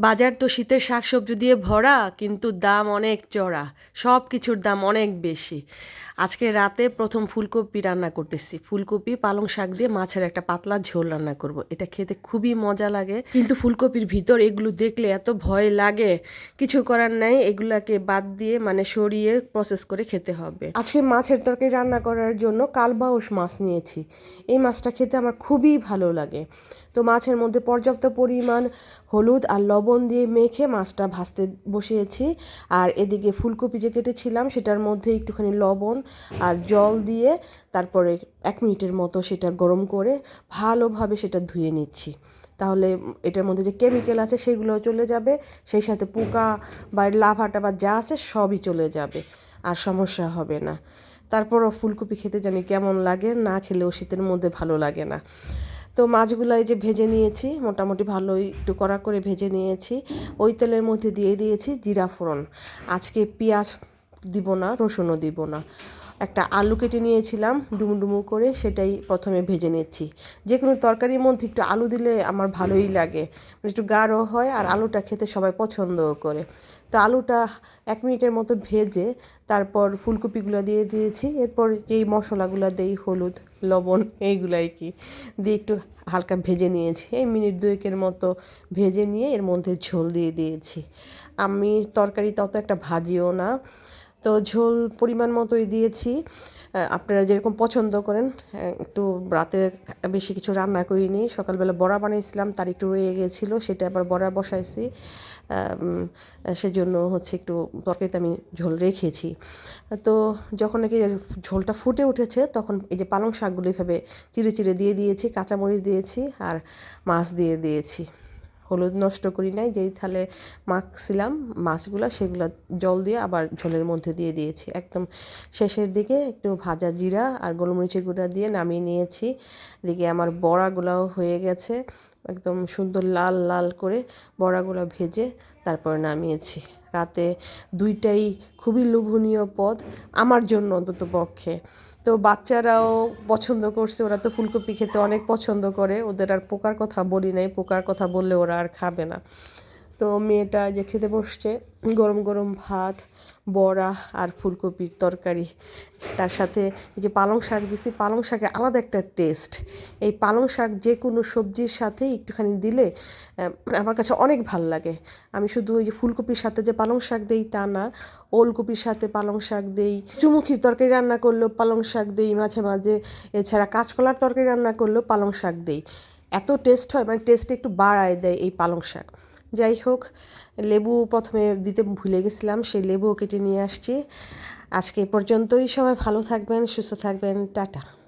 বাজার তো শীতের শাকসবজি দিয়ে ভরা, কিন্তু দাম অনেক চড়া। সব কিছুর দাম অনেক বেশি। আজকে রাতে প্রথম ফুলকপি রান্না করতেছি। ফুলকপি, পালং শাক দিয়ে মাছের একটা পাতলা ঝোল রান্না করব। এটা খেতে খুবই মজা লাগে। কিন্তু ফুলকপির ভিতর এগুলো দেখলে এত ভয় লাগে। কিছু করার নাই, এগুলাকে বাদ দিয়ে মানে সরিয়ে প্রসেস করে খেতে হবে। আজকে মাছের তরকারি রান্না করার জন্য কালবাউস মাছ নিয়েছি। এই মাছটা খেতে আমার খুবই ভালো লাগে। তো মাছের মধ্যে পর্যাপ্ত পরিমাণ হলুদ আর লবণ দিয়ে মেখে মাছটা ভাজতে বসিয়েছি। আর এদিকে ফুলকপি যে কেটেছিলাম, সেটার মধ্যে একটুখানি লবণ আর জল দিয়ে তারপরে এক মিনিটের মতো সেটা গরম করে ভালোভাবে সেটা ধুয়ে নিচ্ছি। তাহলে এটার মধ্যে যে কেমিক্যাল আছে সেগুলো চলে যাবে, সেই সাথে পোকা বা লাভাটা বা যা আছে সবই চলে যাবে আর সমস্যা হবে না। তারপরও ফুলকপি খেতে জানি কেমন লাগে, না খেলেও শীতের মধ্যে ভালো লাগে না। তো মাছগুলো এই যে ভেজে নিয়েছি, মোটামুটি ভালোই একটু কড়া করে ভেজে নিয়েছি। ওই তেলের মধ্যে দিয়ে দিয়েছি জিরা ফোড়ন। আজকে পেঁয়াজ দিব না, রসুনও দিব না। একটা আলু কেটে নিয়েছিলাম ডুমু ডুমু করে সেটাই প্রথমে ভেজে নিচ্ছি। যে কোনো তরকারির মধ্যে একটু আলু দিলে আমার ভালোই লাগে। মানে একটু গাঢ় হয় আর আলুটা খেতে সবাই পছন্দও করে। তো আলুটা এক মিনিটের মতো ভেজে তারপর ফুলকপিগুলো দিয়ে দিয়েছি। এরপর এই মশলাগুলো দেই, হলুদ, লবণ, এইগুলাই কি, দিয়ে একটু হালকা ভেজে নিয়েছি। এই মিনিট দুয়েকের মতো ভেজে নিয়ে এর মধ্যে ঝোল দিয়ে দিয়েছি। আমি তরকারি তত একটা ভাজিও না। তো ঝোল পরিমাণ মতোই দিয়েছি। আপনারা যেরকম পছন্দ করেন একটু রাতে বেশি কিছু রান্না করিনি। সকালবেলা বড়া বানিয়েছিলাম, তার একটু রয়ে গিয়েছিল সেটা আবার বড়া বসাইছি। সেজন্য হচ্ছে একটু তরকারিতে আমি ঝোল রেখেছি। তো যখন নাকি ঝোলটা ফুটে উঠেছে, তখন এই যে পালং শাকগুলো এইভাবে চিড়ে চিড়ে দিয়ে দিয়েছি, কাঁচামরিচ দিয়েছি আর মাছ দিয়ে দিয়েছি। হলুদ নষ্ট করি নাই, যেই থালে মাখছিলাম, মাছগুলো সেগুলো জল দিয়ে আবার ঝোলের মধ্যে দিয়ে দিয়েছি। একদম শেষের দিকে একটু ভাজা জিরা আর গোলমরিচের গুঁড়া দিয়ে নামিয়ে নিয়েছি। এদিকে আমার বড়াগুলাও হয়ে গেছে, একদম সুন্দর লাল লাল করে বড়াগুলো ভেজে তারপর নামিয়েছি। রাতে দুইটাই খুবই লোভনীয় পদ আমার জন্য অন্তত পক্ষে তো বাচ্চারাও পছন্দ করছে, ওরা তো ফুলকপি খেতে অনেক পছন্দ করে, ওদের আর পোকার কথা বলি নাই, পোকার কথা বললে ওরা আর খাবে না। তো মেয়েটা যে খেতে বসছে, গরম গরম ভাত, বড়া আর ফুলকপির তরকারি। তার সাথে যে পালং শাক দিছি, পালং শাকের আলাদা একটা টেস্ট এই পালং শাক যে কোনো সবজির সাথে একটুখানি দিলে আমার কাছে অনেক ভালো লাগে। আমি শুধু ওই যে ফুলকপির সাথে যে পালং শাক দেই তা না, ওলকপির সাথে পালং শাক দেই, চুমুখির তরকারি রান্না করলেও পালং শাক দেই মাঝে মাঝে, এছাড়া কাঁচকলার তরকারি রান্না করলেও পালং শাক দেই। এত টেস্ট হয় মানে টেস্ট একটু বাড়ায় দেয় এই পালং শাক। যাই হোক, লেবু প্রথমে দিতে ভুলে গেছিলাম, সেই লেবুও কেটে নিয়ে আসছি। আজকে পর্যন্তই, সবাই ভালো থাকবেন, সুস্থ থাকবেন, টাটা।